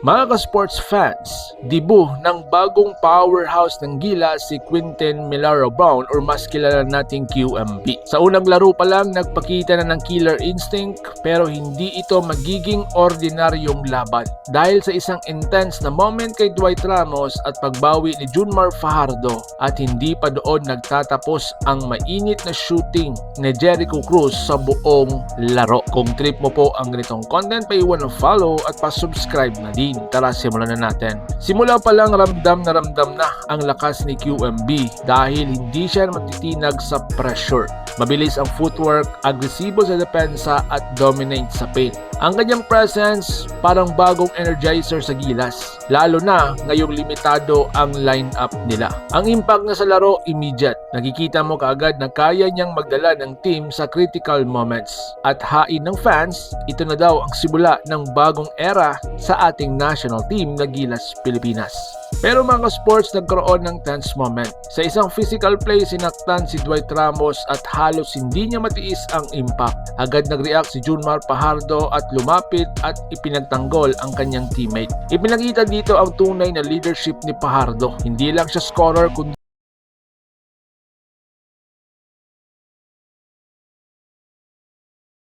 Mga ka-sports fans, dibu ng bagong powerhouse ng Gila si Quinten Milaro Brown or mas kilala nating QMB. Sa unang laro pa lang nagpakita na ng killer instinct pero hindi ito magiging ordinaryong laban. Dahil sa isang intense na moment kay Dwight Ramos at pagbawi ni Junmar Fajardo at hindi pa doon nagtatapos ang mainit na shooting ni Jericho Cruz sa buong laro. Kung trip mo po ang ganitong content, paiwan ng follow at pa-subscribe na din. Tara, simulan na natin. Simula pa lang ramdam na ramdam na ang lakas ni QMB dahil hindi siya matitinag sa pressure. Mabilis ang footwork, agresibo sa depensa at dominate sa paint. Ang kanyang presence parang bagong energizer sa gilas, lalo na ngayong limitado ang lineup nila. Ang impact na sa laro immediate. Nakikita mo kaagad na kaya niyang magdala ng team sa critical moments. At hain ng fans, ito na daw ang simula ng bagong era sa ating national team na Gilas Pilipinas. Pero mga sports nagkaroon ng tense moment. Sa isang physical play, sinaktan si Dwight Ramos at halos hindi niya matiis ang impact. Agad nag-react si Junmar Pajardo at lumapit at ipinagtanggol ang kanyang teammate. Ipinakita dito ang tunay na leadership ni Pajardo. Hindi lang siya scorer kundi